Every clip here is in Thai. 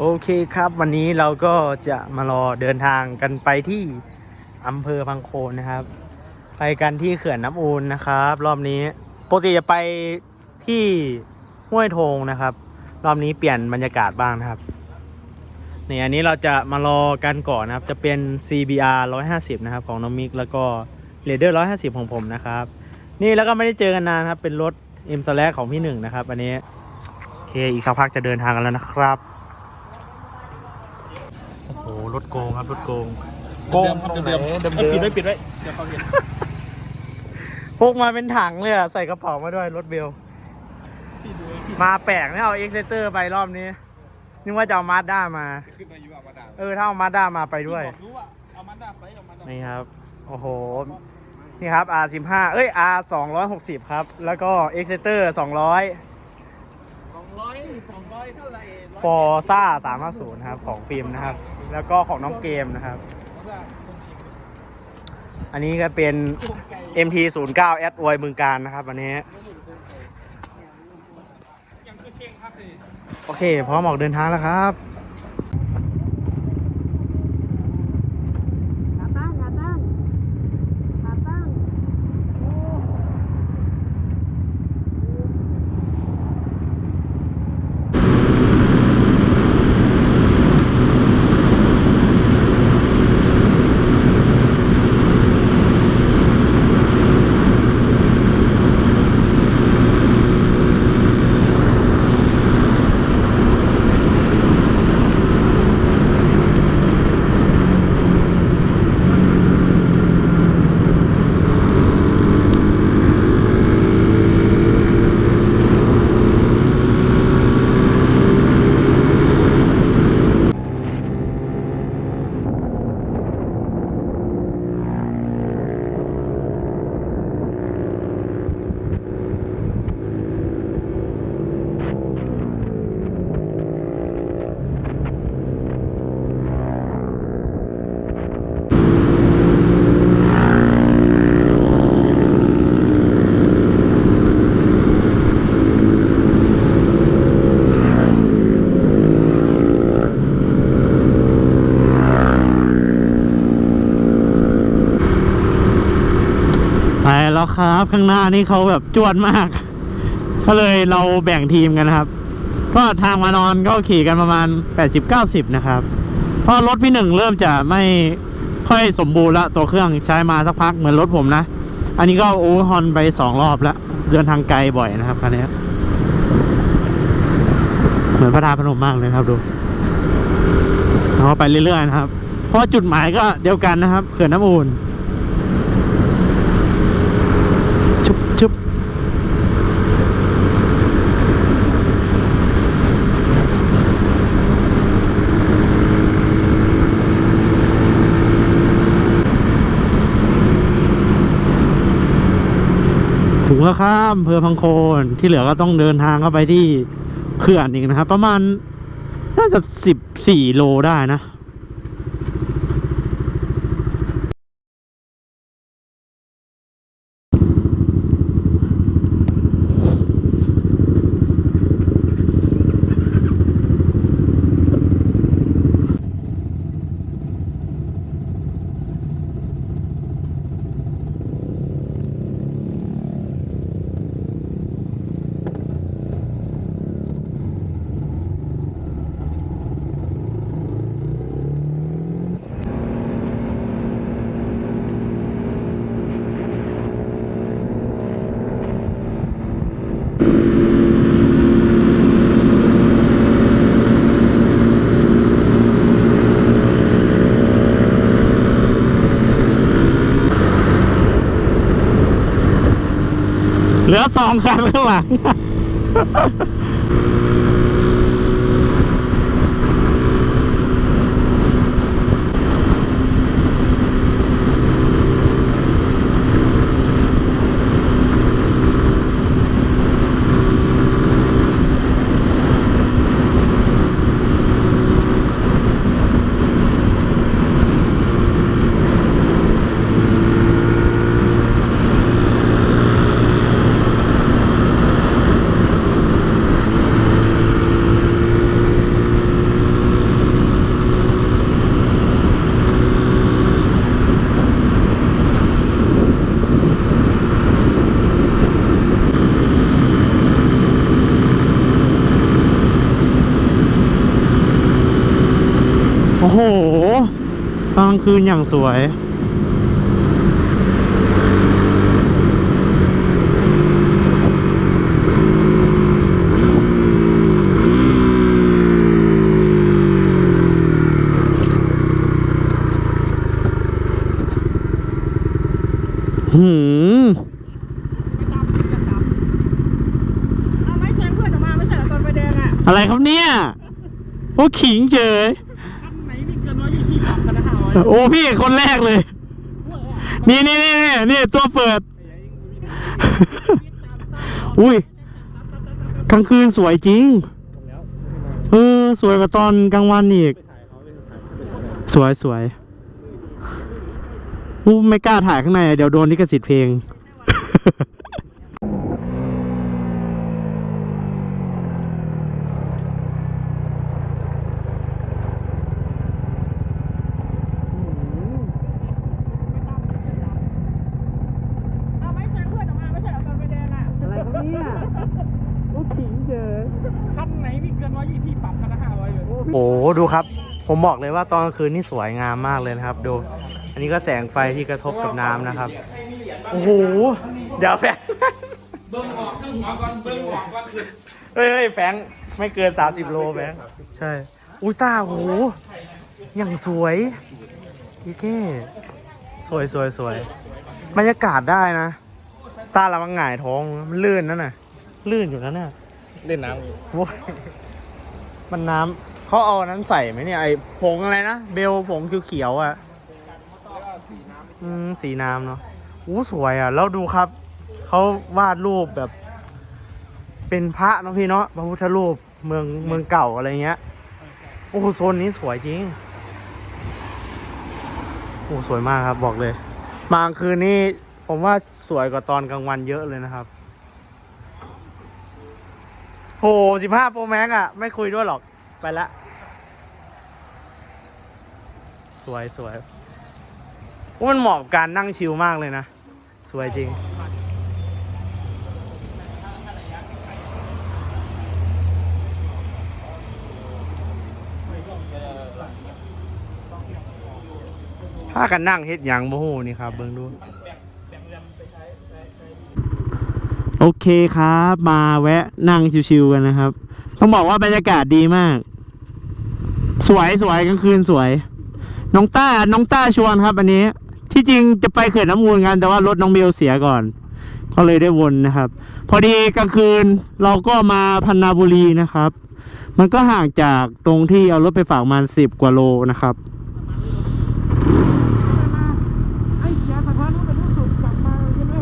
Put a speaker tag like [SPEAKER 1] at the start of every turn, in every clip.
[SPEAKER 1] โอเคครับวันนี้เราก็จะมารอเดินทางกันไปที่อำเภอพังโคนนะครับ ไปกันที่เขื่อนน้ำอูนนะครับ รอบนี้ปกติจะไปที่ห้วยโทงนะครับ รอบนี้เปลี่ยนบรรยากาศบ้างนะครับนี่อันนี้เราจะมารอกันก่อนนะครับ จะเป็น CBR 150 นะครับ ของน้องมิกแล้วก็ r a d e r 150 ของผมนะครับ นี่แล้วก็ไม่ได้เจอกันนานครับ เป็นรถ M s l a ของพี่หนึ่งนะครับ อันนี้โอเคอีกสักพักจะเดินทางกันแล้วนะครับ รถโกงครับรถโกงโกงตรงไหนเดิม
[SPEAKER 2] ปิดไว้
[SPEAKER 1] ๆ
[SPEAKER 2] ปิดไว้เดี๋ยวเขาเห็น
[SPEAKER 1] พกมาเป็นถังเลยอะใส่กระเป๋ามาด้วยรถเบล
[SPEAKER 2] ที่ดู
[SPEAKER 1] มาแปลกนะเอาเอ็กเซเตอร์ไปรอบนี้ นึกว่าจะเอามาด้ามา
[SPEAKER 2] ขึ้นมาอยู่อะมาดาม
[SPEAKER 1] เออ ถ้าเอามาด้ามาไปด้วย
[SPEAKER 2] บอกรู้ว่าเอามันดาไปเอามันดา
[SPEAKER 1] นี่ครับ โอ้โห นี่ครับ R15 เอ้ย R 260 ครับ แล้วก็ e x c e t e r 200
[SPEAKER 2] สองร้อยสองร้อยเท่าไหร่
[SPEAKER 1] Forza 350 ครับ ของฟิล์มนะครับ แล้วก็ของน้องเกมนะครับ อันนี้ก็เป็น MT09 แอดอวยมืองการนะครับวันนี้ โอเค พร้อมออกเดินทางแล้วครับ
[SPEAKER 3] Gak bang, gak bang. Gak bang. Oh.
[SPEAKER 1] ไปแล้ว ครับ ข้างหน้านี่เขาแบบจวดมาก ก็เลยเราแบ่งทีมกันนะครับ ก็ทางมานอนก็ขี่กันประมาณ 80-90 นะครับ เพราะรถพี่หนึ่งเริ่มจะไม่ค่อยสมบูรณ์ละตัวเครื่องใช้มาสักพักเหมือนรถผมนะ อันนี้ก็โอเวอร์ฮอนไปสองรอบแล้ว เดินทางไกลบ่อยนะครับคันนี้เหมือนพระธาตุพนมมากเลยครับดูเราไปเรื่อยๆนะครับ เพราะจุดหมายก็เดียวกันนะครับเขื่อนน้ำอูน ชุบชุบถึงแล้วครับอำเภอพังโคนที่เหลือก็ต้องเดินทางเข้าไปที่เขื่อนอีกนะครับ ประมาณน่าจะสิบสี่โลได้นะ เหลือสองคันข้างหลัง หกลางคืนอย่างสวย หืม
[SPEAKER 3] เอาไม่เชิญเพื่อนออกมาไม่ใช่เหรอตอนไปเดินอะ
[SPEAKER 1] อะไรครับเนี่ย โอ้ขิงเจอ โอ้พี่คนแรกเลย นี่นี่นี่นี่นี่ตัวเปิด อุ้ยกลางคืนสวยจริง เออ สวยกว่าตอนกลางวันอีก สวยสวยอู้ไม่กล้าถ่ายข้างใน เดี๋ยวโดนลิขสิทธิ์เพลง
[SPEAKER 3] เอาไม่เชิญเพื่อนออกมาไม่ใช่เหรอตอนไปเดินอะ
[SPEAKER 1] อะไรครับเนี่ยโอ้ขิงเจอ
[SPEAKER 3] คันไหนมีเกินร้อยยี่สิบปรับกันนะฮะร้อยเลย
[SPEAKER 1] โอ้โห ดูครับ ผมบอกเลยว่าตอนกลางคืนนี่สวยงามมากเลยนะครับ ดู อันนี้ก็แสงไฟที่กระทบกับน้ำนะครับ โอ้โห เดี๋ยวแฟงเบิ้งออกข้างหัวก่อนเบิ้งออกก่อนคือเฮ้ยเฮ้ยแฟงไม่เกิน 30 โลแฟงใช่ อุ้ยตาโอ้โหอย่างสวยอีเก้สวยสวยสวยบรรยากาศได้นะ ตาละมังหงายท้องมันลื่นนั่นน่ะ ลื่นอยู่นั่นน่ะ
[SPEAKER 2] เล่นน้ำ
[SPEAKER 1] โว้ยมันน้ำ เขาเอาอันนั้นใส่ไหมเนี่ยไอ้ผงอะไรนะ เบลผงเขียวๆอะอืมสีน้ำเนาะอู้สวยอะ แล้วดูครับ เขาวาดรูปแบบ เป็นพระเนาะพี่เนาะพระพุทธรูปเมืองเมืองเก่าอะไรเงี้ย โอ้โหโซนนี้สวยจริง โอ้สวยมากครับบอกเลย มากลางคืนนี้ผมว่าสวยกว่าตอนกลางวันเยอะเลยนะครับโหสิบห้าโปรแม็กอะไม่คุยด้วยหรอก ไปละ สวยสวยโอ้มันเหมาะกับการนั่งชิลมากเลยนะ สวยจริง ถ้ากันนั่งเฮ็ดหยังบ่ฮู้นี่ครับ เบิ่งดู โอเคครับ มาแวะนั่งชิวๆกันนะครับ ต้องบอกว่าบรรยากาศดีมาก สวยสวยกลางคืนสวย น้องต้าน้องต้าชวนครับ อันนี้ ที่จริงจะไปเขื่อนน้ำมูลกันแต่ว่ารถน้องเบลเสียก่อน ก็เลยได้วนนะครับ พอดีกลางคืนเราก็มาพันนาบุรีนะครับ มันก็ห่างจากตรงที่เอารถไปฝากมันสิบกว่าโลนะครับ
[SPEAKER 3] ไอ้เสียสะท้อนเป็นลูกสุดกลับมาใช่ไหม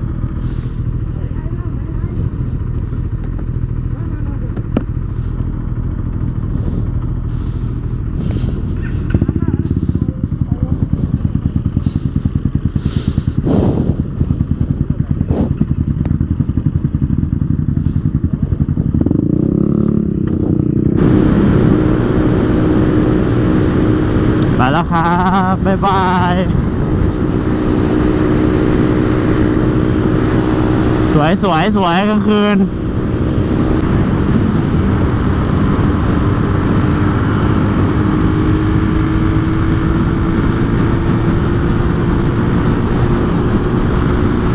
[SPEAKER 1] ไป แล้วครับ บ๊ายบายสวยสวยสวยกลางคืน